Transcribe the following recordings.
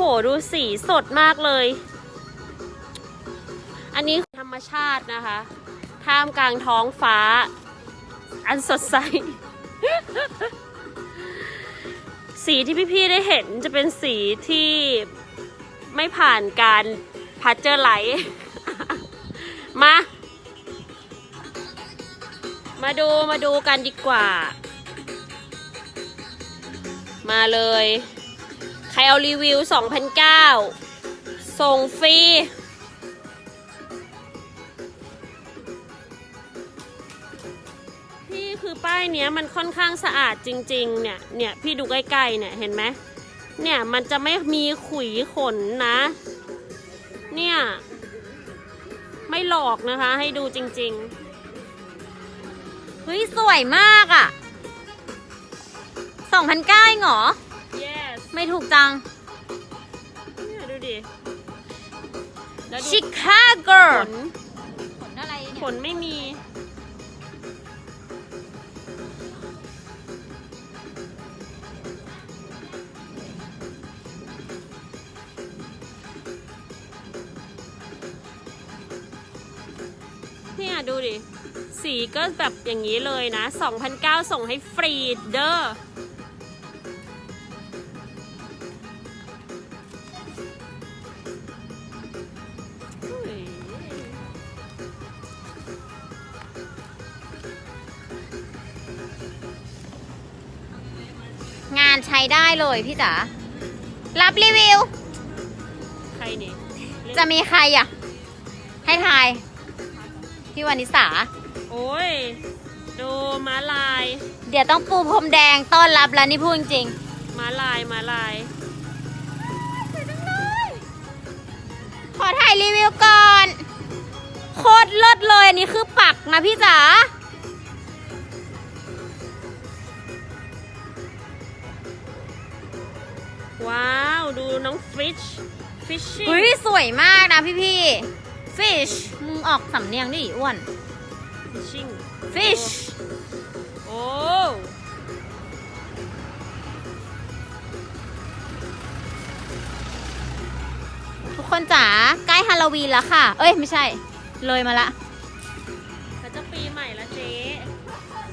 หดูสีสดมากเลย อันนี้ธรรมชาตินะคะ ท่ามกลางท้องฟ้า อันสดใส สีที่พี่ๆได้เห็นจะเป็นสีที่ไม่ผ่านการพัดเจอร์ไลท์ มา มาดูมาดูกันดีกว่า มาเลย รเอารีวิว 2,009ส่งฟรี พี่คือป้ายเนี้ยมันค่อนข้างสะอาดจริง ๆ เนี่ย เนี่ยพี่ดูใกล้ๆเนี่ยเห็นไหม เนี่ยมันจะไม่มีขุยขนนะ เนี่ย ไม่หลอกนะคะให้ดูจริงเฮ้ย สวยมากอะสองพันเก้าเหรอๆ yes ไม่ถูกจัง เนี่ยดูดิแล้วดูชิคาโกขนขนอะไรขนไม่มี เนี่ยดูดิ สีก็แบบอย่างนี้เลยนะ 2,009ส่งให้ฟรีเด้ออุ้ ใช้ได้เลยพี่จ๋ารับรีวิว ใครนี่จะมีใครอะ ให้ทาย พี่วานิสา โอ้ย ดูม้าลาย เดี๋ยวต้องปูพรมแดงต้อนรับแล้วนี่พูดจริงม้าลายม้าลายๆขอถ่ายรีวิวก่อน โคตรเลิศเลยอันนี้คือปักนะพี่จ๋า น้องฟิชฟิชชิ่งเฮ้ยสวยมากนะพี่พี่ๆ fish มึงออกสำเนียงดิอ้วนฟิชชิ่ง fish โอ้ทุกคนจ๋าใกล้ฮาโลวีนแล้วค่ะ เอ้ย ไม่ใช่ เลยมาละเขาจะปีใหม่แล้วเจ๊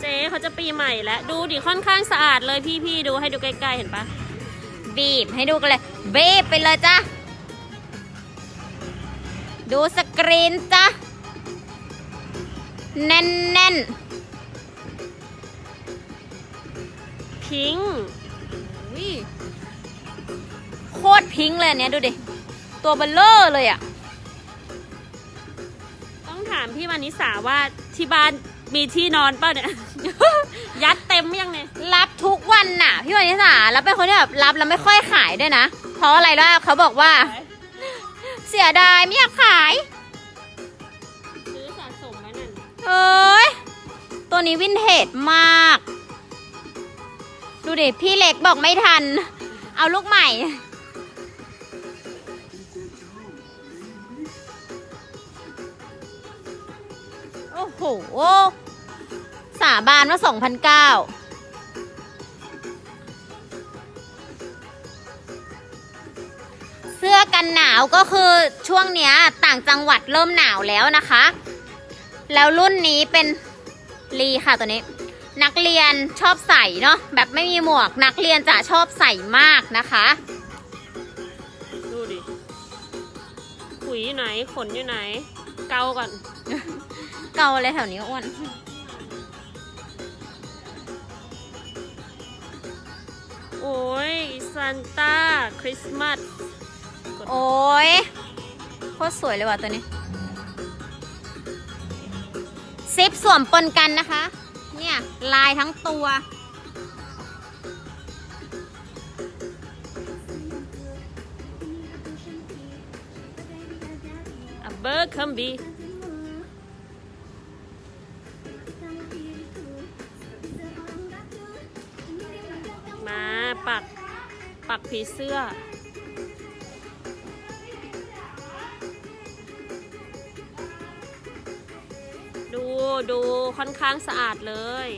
เจ๊เขาจะปีใหม่แล้ว ดูดิค่อนข้างสะอาดเลยพี่พี่ๆดูให้ดูใกล้ๆเห็นปะ บีบให้ดูกันเลยบีบไปเลยจ้ะดูสกรีนจ้ะแน่นแน่นพิงค์ๆอุ๊ยโคตรพิงค์เลยอันเนี้ยดูดิ ตัวเบลเลอร์เลยอะ ต้องถามพี่มานิสาว่าที่บ้าน มีที่นอนเปล่าเนี่ย ยัดเต็มยังเนี่ยรับทุกวันน่ะ พี่วานิสาแล้วเป็นคนที่แบบรับแล้วไม่ค่อยขายด้วยนะ เพราะอะไรล่ะเขาบอกว่า เสียดายไม่อยากขาย ซื้อสะสมไว้นั่นเอ้ย ตัวนี้วินเทจมาก ดูดิพี่เล็กบอกไม่ทัน เอาลูกใหม่ โอ้โห สาบานว่า2,009เสื้อกันหนาวก็คือช่วงเนี้ยต่างจังหวัดเริ่มหนาวแล้วนะคะ แล้วรุ่นนี้เป็นรีค่ะตัวนี้ นักเรียนชอบใส่เนาะแบบไม่มีหมวกนักเรียนจะชอบใส่มากนะคะ ดูดิขุยอยู่ไหนขนอยู่ไหน เกาก่อน เกาอะไรแถวนี้อ้วนโอ้ยซันต้าคริสต์มาสโอ้ยโคตรสวยเลยว่ะตัวนี้ซิปสวมปนกันนะคะ เนี่ย ลายทั้งตัวอัเบอ ปักผีเสื้อ ดูดูค่อนข้างสะอาดเลย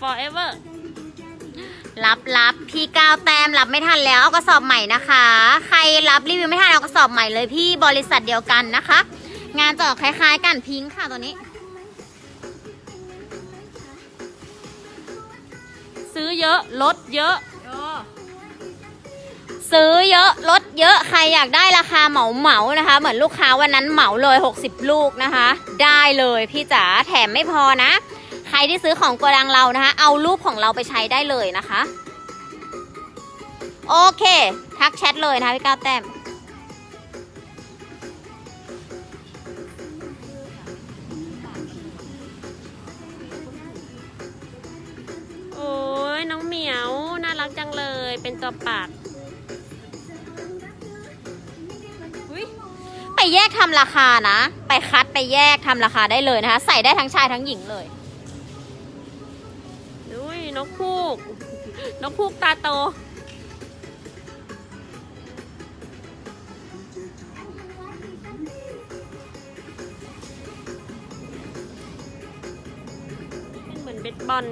forever รับรับพี่ก้าวแต้มรับไม่ทันแล้วเอากระสอบใหม่นะคะ ใครรับรีวิวไม่ทันเอากระสอบใหม่เลยพี่บริษัทเดียวกันนะคะ งานจะออกคล้ายๆกันพิงค์ค่ะตัวนี้ เยอะลดเยอะ ซื้อเยอะลดเยอะใครอยากได้ราคาเหมาเหมานะคะ เหมือนลูกค้าวันนั้นเหมาเลย 60 ลูกนะคะ ได้เลยพี่จ๋าแถมไม่พอนะ ใครที่ซื้อของโกดังเรานะคะ เอารูปของเราไปใช้ได้เลยนะคะ โอเค ทักแชทเลยนะคะพี่ก้าวแต้ม น้องเหมียวน่ารักจังเลย เป็นตัวปากไปแยกทำราคานะ ไปคัดไปแยกทำราคาได้เลยนะคะ ใส่ได้ทั้งชายทั้งหญิงเลยอุ้ยนกพูก นกพูกตาโต เป็นเหมือนเบสบอล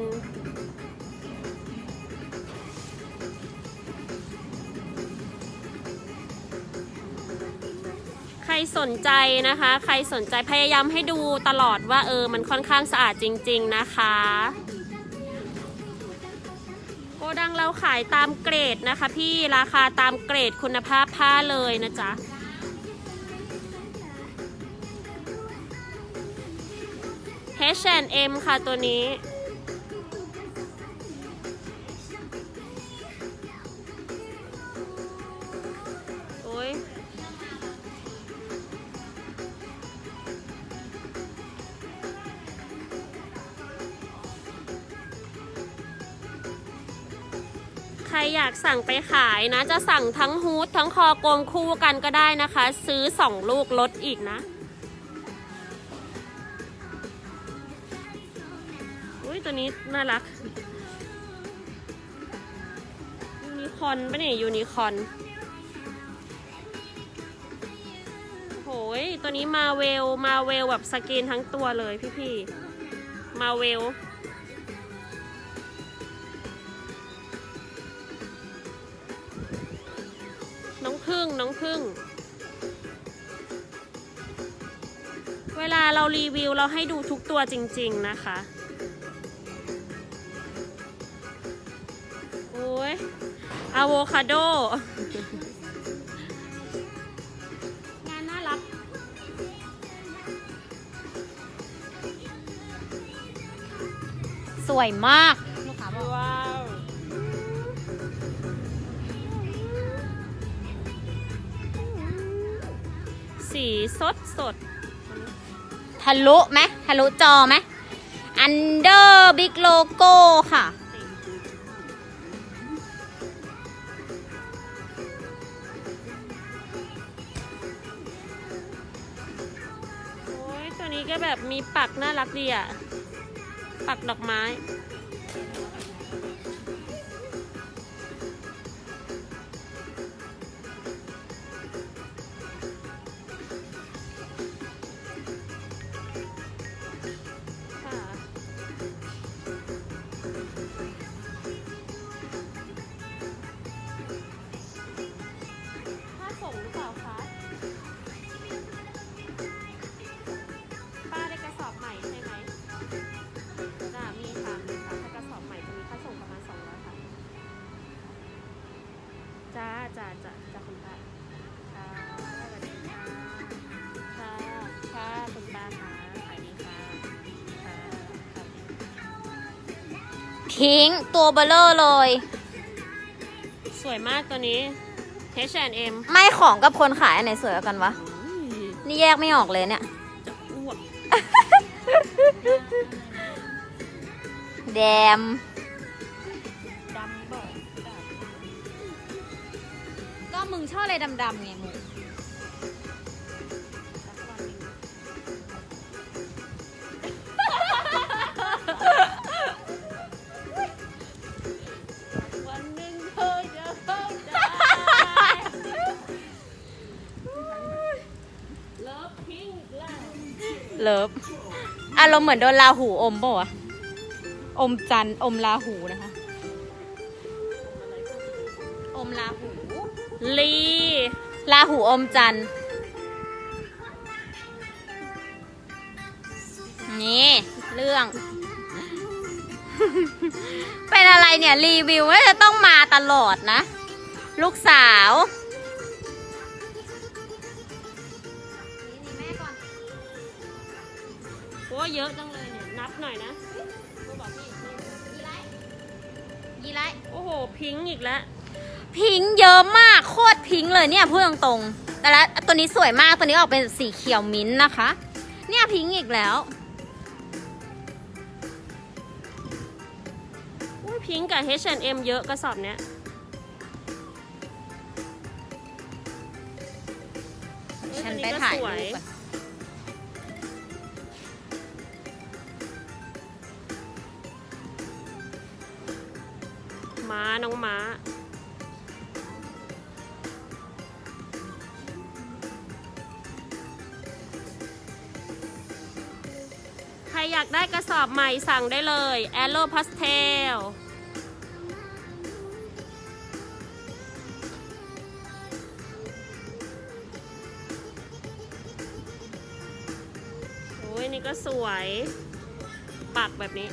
สนใจนะคะ ใครสนใจพยายามให้ดูตลอดว่าเออมันค่อนข้างสะอาดจริง ๆนะคะ โกดังเราขายตามเกรดนะคะ พี่ราคาตามเกรดคุณภาพผ้าเลยนะจ๊ะเ H&M ค่ะตัวนี้ รอยากสั่งไปขายนะ จะสั่งทั้งฮูดทั้งคอกงคู่กันก็ได้นะคะ ซื้อสองลูกลดอีกนะอุ้ยตัวนี้น่ารัก ยูนิคอนปะเนี่ยยูนิคอนโหยตัวนี้มาเวลมาเวลแบบสกรีนทั้งตัวเลยพี่ๆมาเวล องพึ่ง เวลาเรารีวิวเราให้ดูทุกตัวจริง ๆนะคะโอ้ยอะโวคาโดงานน่ารัก สวยมาก สีสดสดทะลุไหมทะลุจอไหมอันเดอร์บิ๊กโลโก้ค่ะ โอ้ยตัวนี้ก็แบบมีปักน่ารักดีอะ ปักดอกไม้ จ้าจ้าจ้าจ้าคุณป้าค่ะสวัสดีค่ะค่ะค่ะคุณป้าค่ะขายดีค่ะค่ะค่ะพิงค์ตัวเบลเลอร์เลย สวยมากตัวนี้ H&M ไม่ของกับคนขายอันไหนสวยกว่ากันวะ นี่แยกไม่ออกเลยเนี่ย จะอ้วก แดม มึงชอบอะไรดำๆไงมึงำวันหนึ่งเธอจะเข้าใจ เลิฟพิงค์แล้วเลิฟอารมณ์เหมือนโดนลาหูอมป่ะวะอมจันทร์อมลาหูนะคะ อมลาหู ลีลาหูอมจันทร์นี่ เรื่อง เป็นอะไรเนี่ย รีวิวก็จะต้องมาตลอดนะ ลูกสาว โอ้เยอะจังเลยเนี่ย นับหน่อยนะก็บอกพี่ยีไรโอ้โห พิงค์อีกแล้ว พิงเยอะมากโคตรพิงเลยเนี่ยพูดตรงๆ แต่ละตัวนี้สวยมากตัวนี้ออกเป็นสีเขียวมิ้นท์นะคะ เนี่ยพิงอีกแล้วอุ้ยพิงกับ H&M เยอะกระสอบเนี้ยฉันไปถ่ายรูปม้าน้องม้า อยากได้กระสอบใหม่สั่งได้เลยแอโลพาสเทลโอ้ยนี่ก็สวย ปักแบบนี้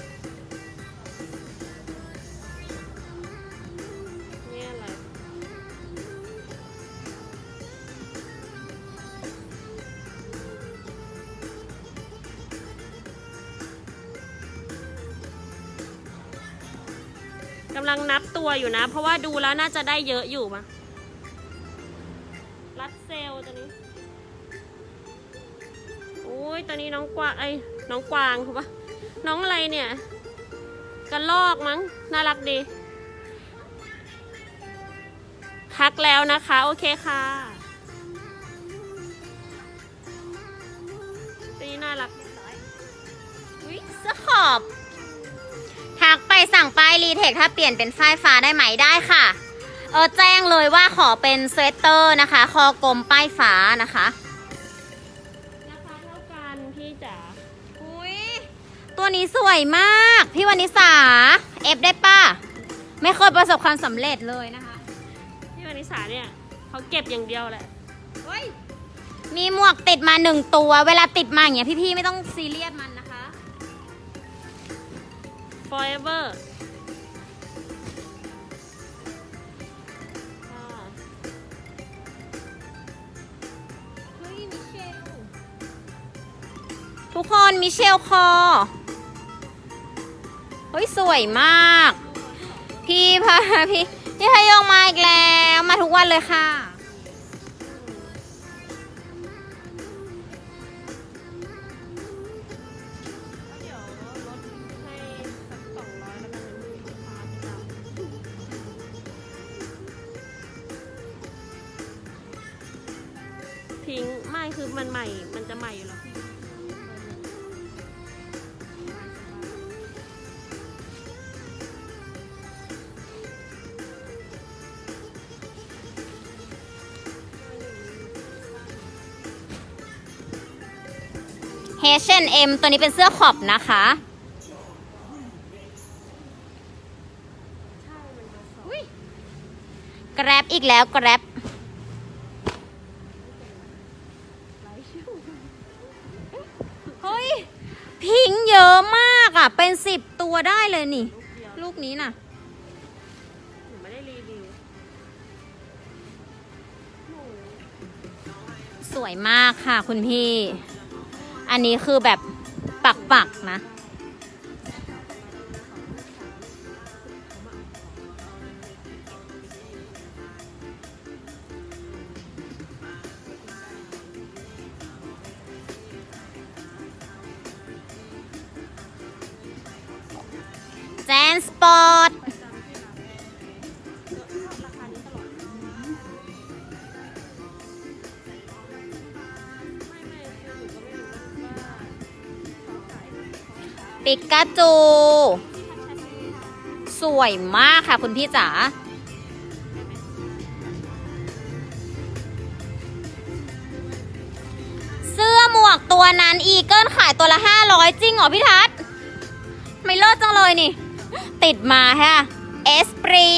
ตัวอยู่นะ เพราะว่าดูแล้วน่าจะได้เยอะอยู่มารัดเซลตัวนี้โอ้ยตัวนี้น้องกวางไอ้น้องกวางถูกปะน้องอะไรเนี่ยกระลอกมั้งน่ารักดีพักแล้วนะคะ โอเคค่ะตัวนี้น่ารักอุ๊ยเสื้อขอบ สั่งป้ายรีเทคถ้าเปลี่ยนเป็นฝ้ายฟ้าได้ไหมได้ค่ะเออแจ้งเลยว่าขอเป็นสเวตเตอร์นะคะ คอกลมป้ายฟ้านะคะ ราคาเท่ากันพี่จ๋าอุ้ยตัวนี้สวยมาก พี่วานิสาเอฟได้ป่ะ ไม่เคยประสบความสำเร็จเลยนะคะ พี่วานิสาเนี่ยเขาเก็บอย่างเดียวแหละมีหมวกติดมาหนึ่งตัว เวลาติดมาอย่างเงี้ยพี่ๆไม่ต้องซีเรียสมันนะคะ forever ค่ะเฮ้ยมิเชลทุกคนมิเชลคอ เฮ้ย สวยมาก พี่พาพี่ พี่พยงมาอีกแล้ว มาทุกวันเลยค่ะ H&M ตัวนี้เป็นเสื้อขอบนะคะกร็บอีกแล้วกร็บเฮ้ย พิงค์เยอะมากอะ เป็นสิบตัวได้เลยนี่ ลูกนี้น่ะหนูไม่ได้รีวิวสวยมากค่ะคุณพี่ อันนี้คือแบบปักปักๆนะ แจนสปอร์ต กาจู สวยมากค่ะคุณพี่จ๋าเสื้อหมวกตัวนั้นอีเกิลขายตัวละ500จริงเหรอพี่ทัศน์ไม่เลิศจังเลยนี่ ติดมาฮะเอสปรี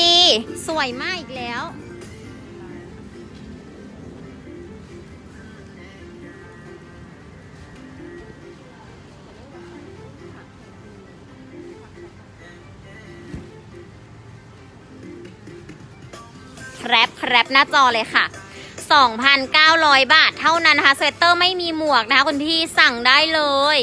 สวยมากอีกแล้ว ครปแครปหน้าจอเลยค่ะ 2,900 บาทเท่านั้นนะคะ สเวตเตอร์ไม่มีหมวกนะคะคุณพี่สั่งได้เลย